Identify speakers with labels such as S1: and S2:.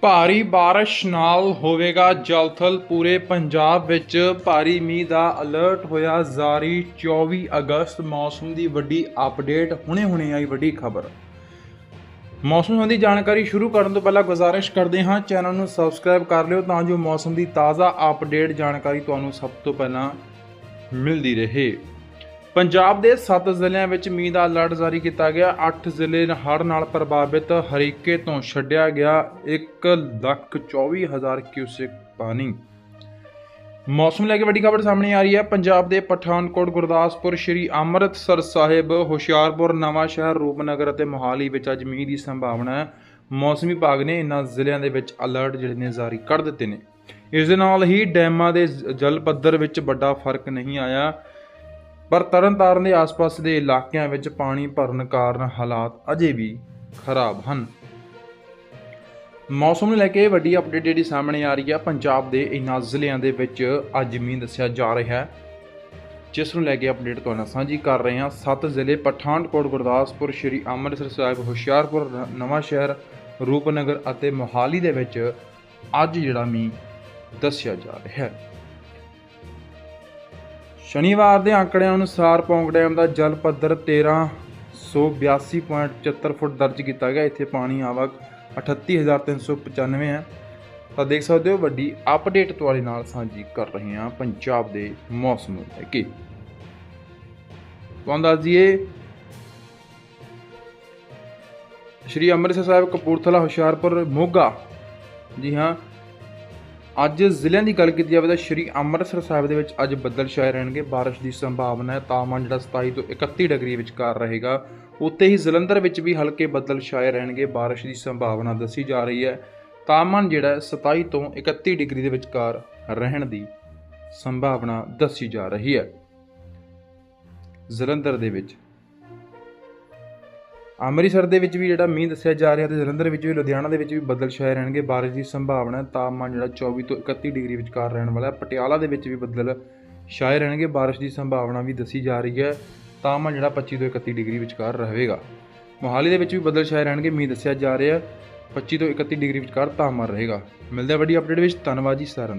S1: ਭਾਰੀ ਬਾਰਿਸ਼ ਨਾਲ ਹੋਵੇਗਾ ਜਲਥਲ। ਪੂਰੇ ਪੰਜਾਬ ਵਿੱਚ ਭਾਰੀ ਮੀਂਹ ਦਾ ਅਲਰਟ ਹੋਇਆ। ਜਾਰੀ 24 ਅਗਸਤ ਮੌਸਮ ਦੀ ਵੱਡੀ ਅਪਡੇਟ ਹੁਣੇ-ਹੁਣੇ ਆਈ ਵੱਡੀ ਖਬਰ। ਮੌਸਮ ਸੰਬੰਧੀ ਜਾਣਕਾਰੀ ਸ਼ੁਰੂ ਕਰਨ ਤੋਂ ਪਹਿਲਾਂ ਗੁਜ਼ਾਰਿਸ਼ ਕਰਦੇ ਹਾਂ। ਚੈਨਲ ਨੂੰ ਸਬਸਕ੍ਰਾਈਬ ਕਰ ਲਿਓ ਤਾਂ ਜੋ ਮੌਸਮ ਦੀ ਤਾਜ਼ਾ ਅਪਡੇਟ ਜਾਣਕਾਰੀ ਤੁਹਾਨੂੰ ਸਭ ਤੋਂ ਪਹਿਲਾਂ ਮਿਲਦੀ ਰਹੇ। ਪੰਜਾਬ ਦੇ 7 ਜ਼ਿਲ੍ਹਿਆਂ ਵਿੱਚ ਮੀਂਹ ਦਾ ਅਲਰਟ ਜਾਰੀ ਕੀਤਾ ਗਿਆ। 8 ਜ਼ਿਲ੍ਹੇ ਹੜ੍ਹ ਨਾਲ ਪ੍ਰਭਾਵਿਤ ਹਰੀਕੇ ਤੋਂ ਛੱਡਿਆ ਗਿਆ। 124000 ਕਿਊਸੈਕ ਪਾਣੀ। ਮੌਸਮ ਲੈ ਕੇ ਵੱਡੀ ਖਬਰ ਸਾਹਮਣੇ ਆ ਰਹੀ ਹੈ। ਪੰਜਾਬ ਦੇ ਪਠਾਨਕੋਟ, ਗੁਰਦਾਸਪੁਰ, ਸ਼੍ਰੀ ਅੰਮ੍ਰਿਤਸਰ ਸਾਹਿਬ, ਹੁਸ਼ਿਆਰਪੁਰ, ਨਵਾਂ ਸ਼ਹਿਰ, ਰੂਪਨਗਰ ਅਤੇ ਮੋਹਾਲੀ ਵਿੱਚ ਅੱਜ ਮੀਂਹ ਦੀ ਸੰਭਾਵਨਾ ਹੈ। ਮੌਸਮ ਵਿਭਾਗ ਨੇ ਇਨ੍ਹਾਂ ਜ਼ਿਲ੍ਹਿਆਂ ਦੇ ਵਿੱਚ ਅਲਰਟ ਜਿਹੜੇ ਨੇ ਜਾਰੀ ਕਰ ਦਿੱਤੇ ਨੇ। ਇਸ ਦੇ ਨਾਲ ਹੀ ਡੈਮਾਂ ਦੇ ਜਲ ਪੱਧਰ ਵਿੱਚ ਵੱਡਾ ਫ਼ਰਕ ਨਹੀਂ ਆਇਆ। ਪਰ ਤਰਨਤਾਰਨ ਦੇ ਆਸ-ਪਾਸ ਦੇ ਇਲਾਕਿਆਂ ਵਿੱਚ ਪਾਣੀ ਭਰਨ ਕਾਰਨ ਹਾਲਾਤ ਅਜੇ ਵੀ ਖਰਾਬ ਹਨ। ਮੌਸਮ ਨੂੰ ਲੈ ਕੇ ਵੱਡੀ ਅਪਡੇਟ ਜਿਹੜੀ ਸਾਹਮਣੇ ਆ ਰਹੀ ਹੈ ਪੰਜਾਬ ਦੇ ਇਨ੍ਹਾਂ ਜ਼ਿਲ੍ਹਿਆਂ ਦੇ ਵਿੱਚ ਅੱਜ ਮੀਂਹ ਦੱਸਿਆ ਜਾ ਰਿਹਾ ਹੈ। ਜਿਸ ਨੂੰ ਲੈ ਕੇ ਅਪਡੇਟ ਤੁਹਾਡੇ ਸਾਂਝੀ ਕਰ ਰਹੇ ਹਾਂ। ਸੱਤ ਜ਼ਿਲ੍ਹੇ, ਪਠਾਨਕੋਟ, ਗੁਰਦਾਸਪੁਰ, ਸ਼੍ਰੀ ਅੰਮ੍ਰਿਤਸਰ ਸਾਹਿਬ, ਹੁਸ਼ਿਆਰਪੁਰ, ਨ- ਨਵਾਂ ਸ਼ਹਿਰ, ਰੂਪਨਗਰ ਅਤੇ ਮੋਹਾਲੀ ਦੇ ਵਿੱਚ ਅੱਜ ਜਿਹੜਾ ਮੀਂਹ ਦੱਸਿਆ ਜਾ ਰਿਹਾ ਹੈ। ਸ਼ਨੀਵਾਰ ਦੇ ਆંકੜਿਆਂ ਅਨੁਸਾਰ ਪੌਂਗ ਡੈਮ ਦਾ ਜਲ ਪੱਧਰ 1382.74 ਫੁੱਟ ਦਰਜ ਕੀਤਾ ਗਿਆ। ਇੱਥੇ ਪਾਣੀ ਆਵਕ 38395 ਹੈ। ਤਾਂ ਦੇਖ ਸਕਦੇ ਹੋ, ਵੱਡੀ ਅਪਡੇਟ ਤੁਹਾਡੇ ਨਾਲ ਸਾਂਝੀ ਕਰ ਰਹੇ ਹਾਂ ਪੰਜਾਬ ਦੇ ਮੌਸਮ ਨੂੰ ਲੈ ਕੇ। ਤੁਹਾਨੂੰ ਦੱਸ ਦਈਏ, ਸ਼੍ਰੀ ਅੰਮ੍ਰਿਤਸਰ ਸਾਹਿਬ, ਕਪੂਰਥਲਾ, ਹੁਸ਼ਿਆਰਪੁਰ, ਮੋਗਾ। ਜੀ ਹਾਂ ਅੱਜ ਜ਼ਿਲ੍ਹਿਆਂ ਦੀ ਗੱਲ ਕੀਤੀ ਜਾਵੇ ਤਾਂ ਸ਼੍ਰੀ ਅੰਮ੍ਰਿਤਸਰ ਸਾਹਿਬ ਦੇ ਵਿੱਚ ਅੱਜ ਬੱਦਲ ਛਾਏ ਰਹਿਣਗੇ। ਬਾਰਿਸ਼ ਦੀ ਸੰਭਾਵਨਾ ਹੈ ਤਾਪਮਾਨ ਜਿਹੜਾ 27 ਤੋਂ 31 ਡਿਗਰੀ ਵਿਚਕਾਰ ਰਹੇਗਾ। ਉੱਤੇ ਹੀ ਜਲੰਧਰ ਵਿੱਚ ਵੀ ਹਲਕੇ ਬੱਦਲ ਛਾਏ ਰਹਿਣਗੇ। ਬਾਰਿਸ਼ ਦੀ ਸੰਭਾਵਨਾ ਦੱਸੀ ਜਾ ਰਹੀ ਹੈ। ਤਾਪਮਾਨ ਜਿਹੜਾ ਹੈ 27 ਤੋਂ 31 ਡਿਗਰੀ ਦੇ ਵਿਚਕਾਰ ਰਹਿਣ ਦੀ ਸੰਭਾਵਨਾ ਦੱਸੀ ਜਾ ਰਹੀ ਹੈ। ਜਲੰਧਰ ਦੇ ਵਿੱਚ ਅੰਮ੍ਰਿਤਸਰ ਦੇ ਵਿੱਚ ਵੀ ਜਿਹੜਾ ਮੀਂਹ ਦੱਸਿਆ ਜਾ ਰਿਹਾ ਤੇ ਜਲੰਧਰ ਵਿੱਚ ਵੀ, ਲੁਧਿਆਣਾ ਦੇ ਵਿੱਚ ਵੀ ਬੱਦਲ ਛਾਏ ਰਹਿਣਗੇ, ਬਾਰਿਸ਼ ਦੀ ਸੰਭਾਵਨਾ ਤਾਪਮਾਨ ਜਿਹੜਾ 24 ਤੋਂ 31 ਡਿਗਰੀ ਵਿਚਕਾਰ ਰਹਿਣ ਵਾਲਾ ਹੈ। ਪਟਿਆਲਾ ਦੇ ਵਿੱਚ ਵੀ ਬੱਦਲ ਛਾਏ ਰਹਿਣਗੇ, ਬਾਰਿਸ਼ ਦੀ ਸੰਭਾਵਨਾ ਵੀ ਦੱਸੀ ਜਾ ਰਹੀ ਹੈ। ਤਾਪਮਾਨ ਜਿਹੜਾ 25 ਤੋਂ 31 ਡਿਗਰੀ ਵਿਚਕਾਰ ਰਹੇਗਾ। ਮੋਹਾਲੀ ਦੇ ਵਿੱਚ ਵੀ ਬੱਦਲ ਛਾਏ ਰਹਿਣਗੇ, ਮੀਂਹ ਦੱਸਿਆ ਜਾ ਰਿਹਾ ਹੈ। 25 ਤੋਂ 31 ਡਿਗਰੀ ਵਿਚਕਾਰ ਤਾਪਮਾਨ ਰਹੇਗਾ। ਮਿਲਦੇ ਹਾਂ ਵੱਡੀ ਅਪਡੇਟ ਵਿੱਚ। ਧੰਨਵਾਦ ਜੀ ਸਾਰਿਆਂ ਦਾ।